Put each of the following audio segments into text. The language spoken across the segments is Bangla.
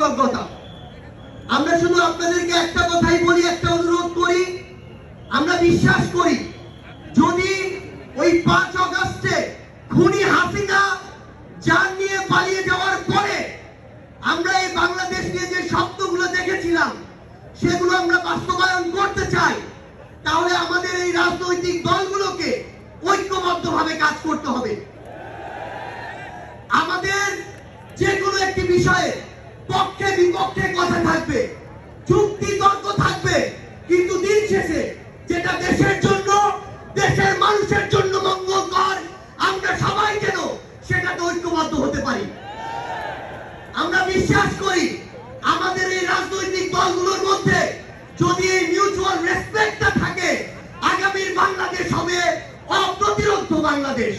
কৃতজ্ঞতা আমরা শুধু আপনাদেরকে একটা কথাই বলি, একটা অনুরোধ করি, আমরা বিশ্বাস করি, যদি ওই পাঁচ অগস্টে খুনি হাসিনা যান নিয়ে পালিয়ে যাওয়ার পরে আমরা এই বাংলাদেশ নিয়ে যে স্বপ্নগুলো দেখেছিলাম, সেগুলো আমরা বাস্তবায়ন করতে চাই, তাহলে আমাদের এই রাজনৈতিক দলগুলোকে ঐক্যবদ্ধভাবে কাজ করতে হবে। আমাদের যে কোনো একটি বিষয়ে পক্ষে বিপক্ষে কথা থাকবে। যুক্তি তর্ক থাকবে। কিন্তু দিন শেষে যেটা দেশের জন্য, দেশের মানুষের জন্য মঙ্গলকর, আমরা সবাই যেন সেটাতে ঐক্যবদ্ধ হতে পারি। আমরা বিশ্বাস করি, আমাদের এই রাজনৈতিক দলগুলোর মধ্যে যদি এই মিউচুয়াল রেসপেক্টটা থাকে, আগামীর বাংলাদেশ হবে অপ্রতিরোধ বাংলাদেশ।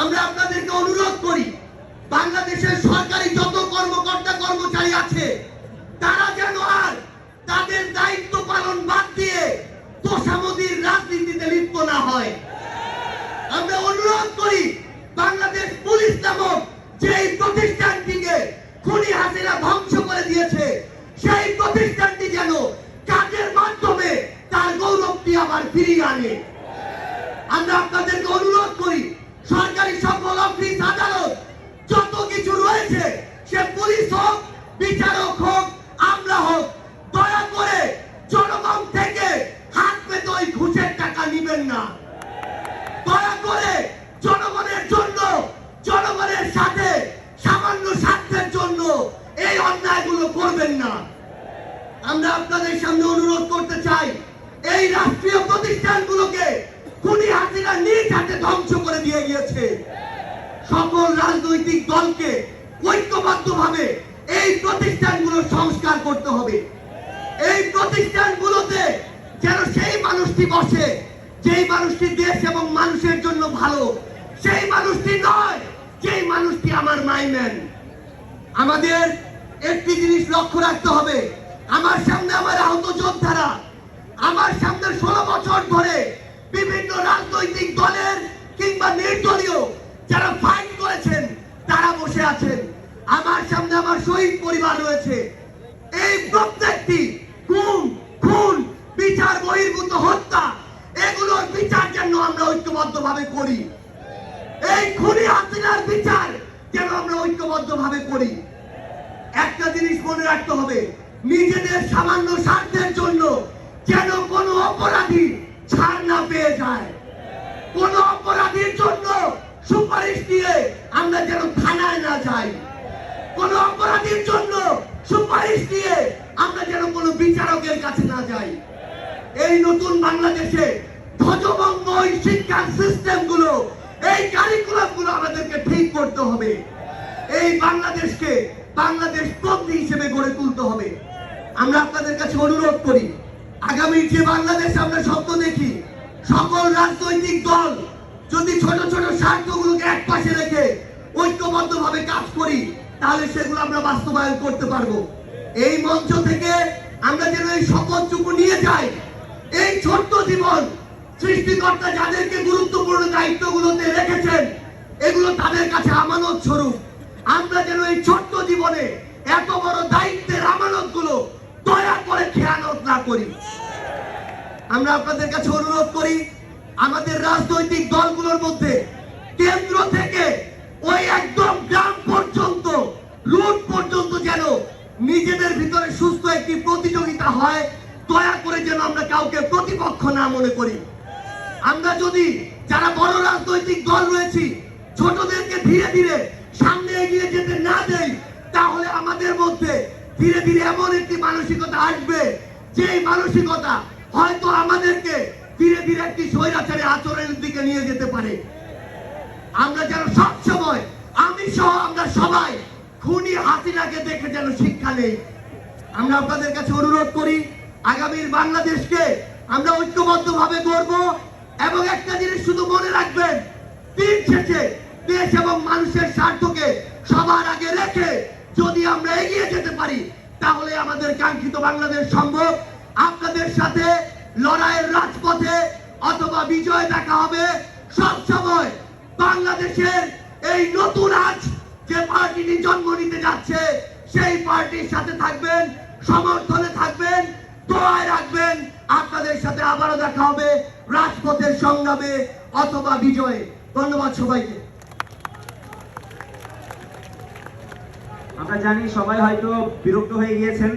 আমরা আপনাদেরকে অনুরোধ করি, বাংলাদেশের সরকারি যত তোষামদির রাজনীতিতে লিপ্ত না হয়। আমরা অনুরোধ করি, বাংলাদেশ পুলিশ নামক যেই প্রতিষ্ঠানটিকে খুনি হাসিনা ধ্বংস করে দিয়েছে, সেই প্রতিষ্ঠানটি যেন কাজের মাধ্যমে তার গৌরবটি আবার ফিরিয়ে আনে। আপনাদের সামনে অনুরোধ করতে চাই, এই রাষ্ট্রীয় প্রতিষ্ঠানগুলোকে খুনি হাসিনা নিজ হাতে ধ্বংস করে দিয়ে গিয়েছে। সকল রাজনৈতিক দলকে ঐক্যবদ্ধভাবে এই প্রতিষ্ঠানগুলো সংস্কার করতে হবে। এই প্রতিষ্ঠানগুলোতে যেন সেই মানুষটি বসে, যেই মানুষটি দেশ এবং মানুষের জন্য ভালো, সেই মানুষটি নয়, যেই মানুষটি আমার মাইম্যান আমাদের একটি জিনিস লক্ষ্য রাখতে হবে আমার সামনে আমার আহত যোদ্ধারা, আমার সামনে ষোলো বছর ধরে বিভিন্ন রাজনৈতিক দলের কিংবা নির্দলীয় যারা ফাইট করেছেন, তারা বসে আছেন। আমার সামনে আমার শহীদ পরিবার রয়েছে। এই প্রত্যেকটি খুন খুন, বিচার, বহির্ভূত হত্যা, এগুলোর বিচার যেন আমরা ঐক্যবদ্ধ ভাবে করি। এই খুনি হাসিনার বিচার যেন আমরা ঐক্যবদ্ধ ভাবে করি। একটা জিনিস মনে রাখতে হবে নিজেদের সামান্য স্বার্থের জন্য যেন কোনো অপরাধী ছাড় না পেয়ে যায়। কোন অপরাধীর জন্য সুপারিশ দিয়ে আমরা যেন থানায় না যাই। কোন অপরাধীর জন্য সুপারিশ দিয়ে আমরা যেন কোনো বিচারকের কাছে না যাই। এই নতুন বাংলাদেশে ধ্বজভঙ্গ ওই শিক্ষার সিস্টেমগুলো এই কারিকুলামগুলো আমাদেরকে ঠিক করতে হবে। এই বাংলাদেশকে বাংলাদেশ পন্থী হিসেবে গড়ে তুলতে হবে। আমরা আপনাদের কাছে অনুরোধ করি, আগামী যে বাংলাদেশ আমরা স্বপ্ন দেখি, সকল রাজনৈতিক দল যদি ছোট ছোট স্বার্থগুলোকে এক পাশে রেখে ঐক্যবদ্ধভাবে কাজ করি, তাহলে সেগুলো আমরা বাস্তবায়ন করতে পারব। এই মঞ্চ থেকে আমরা যেন এই শপথটুকু নিয়ে যাই, এই ছোট্ট জীবন সৃষ্টিকর্তা যাদেরকে গুরুত্বপূর্ণ দায়িত্বগুলোতে রেখেছেন, এগুলো তাদের কাছে আমানত স্বরূপ। আমরা যেন এই ছোট্ট জীবনে এত বড় দায়িত্বের আমানতগুলো দয়া করে খেয়ানত না করি। আমরা আপনাদের কাছে অনুরোধ করি, আমাদের রাজনৈতিক দলগুলোর মধ্যে কেন্দ্র থেকে ওই একদম গ্রাম পর্যন্ত লুট পর্যন্ত যেন নিজেদের ভিতরে সুস্থ একটি প্রতিযোগিতা হয়, দয়া করে যেন আমরা কাউকে প্রতিপক্ষ না মনে করি। আমরা যদি যারা বড় রাজনৈতিক দল রয়েছি, ছোটদেরকে ধীরে ধীরে সামনে এগিয়ে যেতে না দেই, তাহলে আমাদের মধ্যে ধীরে ধীরে এমন একটি মানসিকতা আসবে যে মানসিকতা হয়তো আমাদেরকে ধীরে ধীরে একটি স্বৈরাচারী আচরণের দিকে নিয়ে যেতে পারে। আমরা যেন সবসময়, আমি সহ আমরা সবাই খুনি হাসিনাকে দেখে যেন শিক্ষা নেই। আমরা আপনাদের কাছে অনুরোধ করি, আগামীর বাংলাদেশকে আমরা ঐক্যবদ্ধ ভাবে গড়ব এবং একটা জিনিস শুধু মনে রাখবেন, দিন শেষে দেশ এবং মানুষের স্বার্থকে সবার আগে রেখে যদি আমরা এগিয়ে যেতে পারি, তাহলে আমাদের কাঙ্ক্ষিত বাংলাদেশ সম্ভব। আপনাদের সাথে লড়াইয়ের রাজপথে অথবা বিজয় দেখা হবে সব সময়। বাংলাদেশের এই নতুন আজ যে পার্টিটি জন্ম নিতে যাচ্ছে, সেই পার্টির সাথে থাকবেন, সমর্থনে থাকবেন, দোয়ায় রাখবেন। আপনাদের সাথে আবারও দেখা হবে রাজপথের সংগ্রামে অথবা বিজয়ে। ধন্যবাদ সবাইকে। আমরা জানি সবাই হয়তো বিরক্ত হয়ে গিয়েছেন।